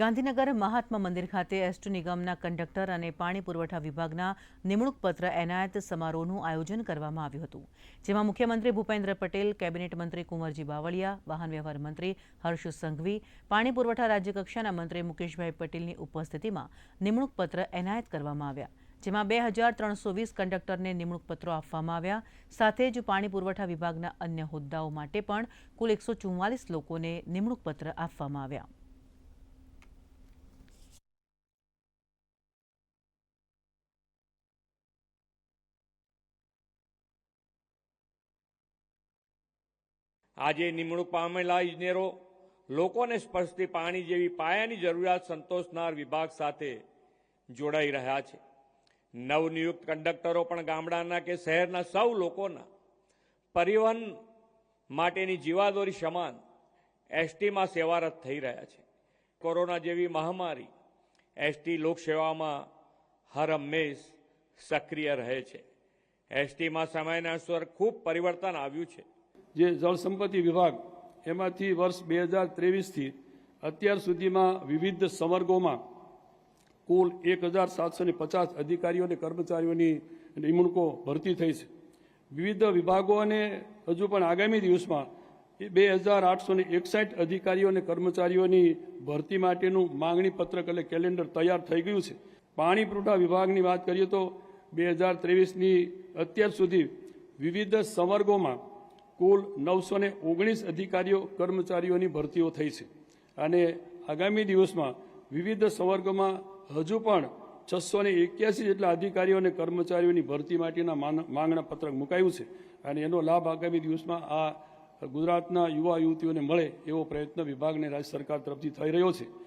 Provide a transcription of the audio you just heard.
ગાંધીનગર મહાત્મા મંદિર ખાતે એસટી નિગમના કંડક્ટર અને પાણી પુરવઠા વિભાગના નિમણૂક પત્ર એનાયત સમારોહનું આયોજન કરવામાં આવ્યું હતું, જેમાં મુખ્યમંત્રી ભૂપેન્દ્ર પટેલ, કેબિનેટ મંત્રી કુંવરજી બાવળિયા, વાહન વ્યવહાર મંત્રી હર્ષ સંઘવી, પાણી પુરવઠા રાજ્યકક્ષાના મંત્રી મુકેશભાઈ પટેલની ઉપસ્થિતિમાં નિમણૂક પત્ર એનાયત કરવામાં આવ્યા, જેમાં બે હજાર ત્રણસો વીસ કંડક્ટરને નિમણૂક પત્રો આપવામાં આવ્યા, સાથે જ પાણી પુરવઠા વિભાગના અન્ય હોદ્દાઓ માટે પણ કુલ એકસો લોકોને નિમણૂક પત્ર આપવામાં આવ્યા. આજે નિમણૂક પામેલા ઇજનેરો લોકોને સ્પર્શતી પાણી જેવી પાયાની જરૂરિયાત સંતોષનાર વિભાગ સાથે જોડાઈ રહ્યા છે. નવનિયુક્ત કંડક્ટરો પણ ગામડાના કે શહેરના સૌ લોકોના પરિવહન માટેની જીવાદોરી સમાન એસટીમાં સેવારત થઈ રહ્યા છે. કોરોના જેવી મહામારી એસટી લોકસેવામાં હર હંમેશ સક્રિય રહે છે. એસટીમાં સમયના સ્વર ખૂબ પરિવર્તન આવ્યું છે. જે જળ સંપત્તિ વિભાગ, એમાંથી વર્ષ બે હજાર ત્રેવીસથી અત્યાર સુધીમાં વિવિધ સંવર્ગોમાં કુલ એક હજાર સાતસો પચાસ અધિકારીઓ અને કર્મચારીઓની નિમણૂકો ભરતી થઈ છે. વિવિધ વિભાગો અને હજુ પણ આગામી દિવસમાં એ બે હજાર આઠસો એકસાઠ અધિકારીઓ અને કર્મચારીઓની ભરતી માટેનું માંગણી પત્રક એટલે કેલેન્ડર તૈયાર થઈ ગયું છે. પાણી પુરવઠા વિભાગની વાત કરીએ તો બે હજાર ત્રેવીસની અત્યાર સુધી વિવિધ સંવર્ગોમાં કુલ નવસો ને ઓગણીસ અધિકારીઓ, કર્મચારીઓની ભરતીઓ થઈ છે. અને આગામી દિવસમાં વિવિધ સંવર્ગોમાં હજુ પણ છસો ને એક્યાસી જેટલા અધિકારીઓ અને કર્મચારીઓની ભરતી માટેના માંગણા પત્રક મુકાયું છે. અને એનો લાભ આગામી દિવસમાં આ ગુજરાતના યુવા યુવતીઓને મળે એવો પ્રયત્ન વિભાગને રાજ્ય સરકાર તરફથી થઈ રહ્યો છે.